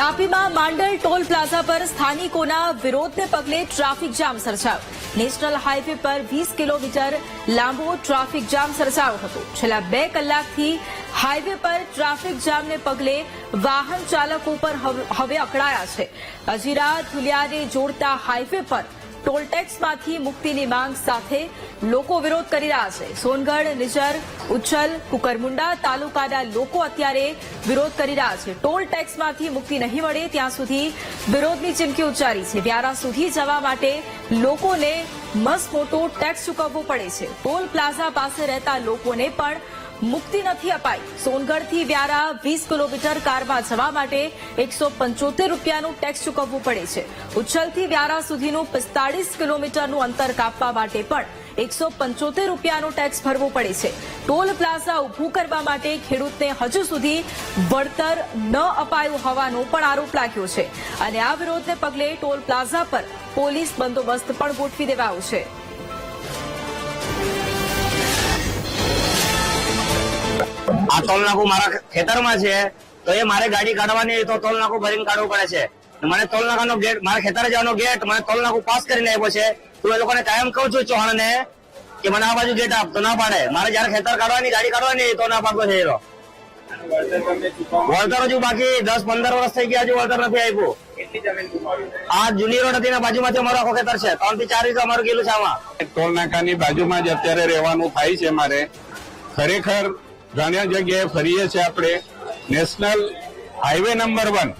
તાપીમાં Mandal toll plaza પર સ્થાનિકોના વિરોધને પગલે traffic jam સર્જાયો. નેશનલ હાઈવે પર વીસ કિલોમીટર લાંબો ટ્રાફિક જામ સર્જાયો હતો. છેલ્લા બે કલાકથી હાઈવે પર ટ્રાફિક જામને પગલે વાહન ચાલકો પર હવ- અકળાયા છે. અજીરા ધુલિયાને જોડતા હાઈવે પર ટોલ ટેક્સમાંથી મુક્તિની માંગ સાથે લોકો વિરોધ કરી રહ્યા છે. સોનગઢ, નિજર, ઉચ્છલ, કુકરમુંડા તાલુકાના લોકો અત્યારે વિરોધ કરી રહ્યા છે. ટોલ ટેક્સમાંથી મુક્તિ નહીં મળે ત્યાં સુધી વિરોધની ચીમકી ઉચ્ચારી છે. વ્યારા સુધી જવા માટે લોકોને મસ્ત મોટો ટેક્સ ચૂકવવો પડે છે. ટોલ પ્લાઝા પાસે રહેતા લોકોને પણ મુક્તિ નથી અપાઈ. સોનગઢથી વ્યારા વીસ કિલોમીટર કારમાં જવા માટે એકસો પંચોતેર રૂપિયાનું ટેક્સ ચૂકવવું પડે છે. ઉચ્છલથી વ્યારા સુધીનું પિસ્તાળીસ કિલોમીટરનું અંતર કાપવા માટે પણ એકસો પંચોતેર રૂપિયાનું ટેક્સ ભરવું પડે છે. ટોલ પ્લાઝા ઊભું કરવા માટે ખેડૂતને હજુ સુધી વળતર ન અપાયું હોવાનો પણ આરોપ લાગ્યો છે. અને આ વિરોધને પગલે ટોલ પ્લાઝા પર પોલીસ બંદોબસ્ત પણ ગોઠવી દેવાયો છે. ટોલ નાકું મારા ખેતરમાં છે, તો એ મારે ગાડી કાઢવાની તો તોલ નાખું ભરીને કાઢવું પડે છે. મને તોલ નાકાનો ગેટ મારા ખેતરે જવાનો ગેટ મને તોલ નાખું પાસ કરીને આપ્યો છે. તો એ લોકોને કાયમ કહું છું ચૌહાણને કે મને આ બાજુ ગેટ આપ ના પાડે. મારે જયારે ખેતર કાઢવાની, ગાડી કાઢવાની તો ના પાડતો છે. વળતર હજુ બાકી દસ પંદર વર્ષ થઈ ગયા, હજુ વળતર નથી આપ્યું. આ જુની રોડ હતી બાજુમાંથી અમારો આખો ખેતર છે. ત્રણથી ચાર રીતે અમારું ગયેલું છે આમાં. ટોલ નાકાની બાજુમાં જ અત્યારે રહેવાનું થાય છે મારે. ખરેખર ઘણી જગ્યાએ ફરીએ છીએ આપણે. નેશનલ હાઈવે નંબર વન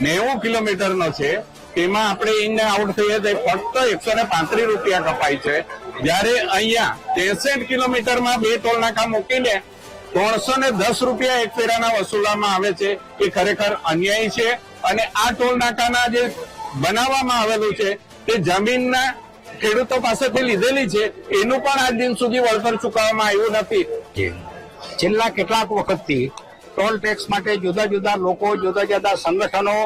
નેવું કિલોમીટરનો છે. તેમાં આપણે ઇન આઉટ થઈએ તો ફક્ત એકસો ને પાંત્રીસ રૂપિયા કપાય છે. જ્યારે અહીંયા ત્રેસઠ કિલોમીટરમાં બે ટોલ નાકા મૂકીને ત્રણસો ને દસ રૂપિયા એક ફેરાના વસૂલવામાં આવે છે. એ ખરેખર અન્યાય છે. અને આ ટોલ નાકાના જે બનાવવામાં આવેલું છે, તે જમીનના ખેડૂતો પાસેથી લીધેલી છે. એનું પણ આજ દિન સુધી વળતર ચૂકવવામાં આવ્યું નથી. છેલ્લા કેટલાક વખતથી ટોલ ટેક્સ માટે જુદા જુદા લોકો, જુદા જુદા સંગઠનો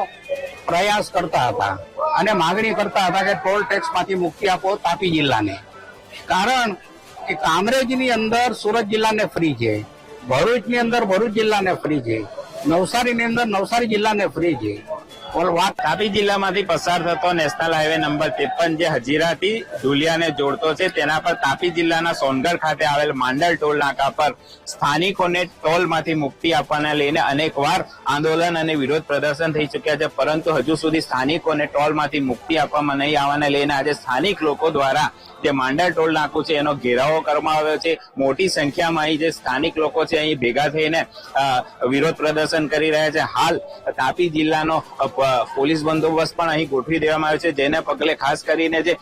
પ્રયાસ કરતા હતા અને માગણી કરતા હતા કે ટોલ ટેક્સમાંથી મુક્તિ આપો તાપી જિલ્લાને. કારણ કે કામરેજની અંદર સુરત જિલ્લાને ફ્રી છે, ભરૂચની અંદર ભરૂચ જિલ્લાને ફ્રી છે, નવસારીની અંદર નવસારી જિલ્લાને ફ્રી છે. તાપી જિલ્લામાંથી પસાર થતો નેશનલ હાઈવે નંબર ત્રેપન જે હજીરાથી ધુલિયાને જોડતો છે, તેના પર તાપી જિલ્લાના સોનગઢ ખાતે આવેલ માંડલ ટોલ નાકા પર સ્થાનિકોને ટોલમાંથી મુક્તિ આપવાને લઈને અનેકવાર આંદોલન અને વિરોધ પ્રદર્શન થઈ ચુક્યા છે, પરંતુ હજુ સુધી સ્થાનિકોને ટોલમાંથી મુક્તિ આપવામાં નહીં આવવાને લઈને આજે સ્થાનિક લોકો દ્વારા જે માંડલ ટોલ નાકું છે, એનો ઘેરાવો કરવામાં આવ્યો છે. મોટી સંખ્યામાં અહીં જે સ્થાનિક લોકો છે, અહીં ભેગા થઈને વિરોધ પ્રદર્શન કરી રહ્યા છે. હાલ તાપી જિલ્લાનો પોલીસ બંદોબસ્ત પણ અહીં ગોઠવી દેવામાં આવ્યો છે, જેને પગલે ખાસ કરીને જે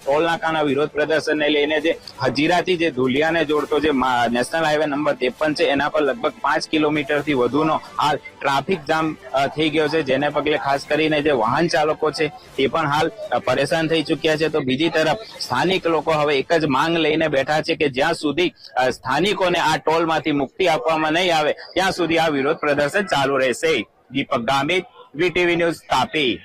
ટોલ નાકાના વિરોધ પ્રદર્શનને લઈને જે હજીરાથી જે ધુલિયાને જોડતો જે નેશનલ હાઈવે નંબર ત્રેપન છે, એના પર લગભગ પાંચ કિલોમીટરથી વધુનો હાલ ટ્રાફિક જામ થઈ ગયો છે, જેને પગલે ખાસ કરીને જે વાહન ચાલકો છે, તે પણ હાલ પરેશાન થઈ ચુક્યા છે. તો બીજી તરફ સ્થાનિક લોકો હવે એક જ માંગ લઈને બેઠા છે કે જ્યાં સુધી સ્થાનિકોને આ ટોલમાંથી મુક્તિ આપવામાં નહીં આવે, ત્યાં સુધી આ વિરોધ પ્રદર્શન ચાલુ રહેશે. Deepak Gamit VTV news Tapi.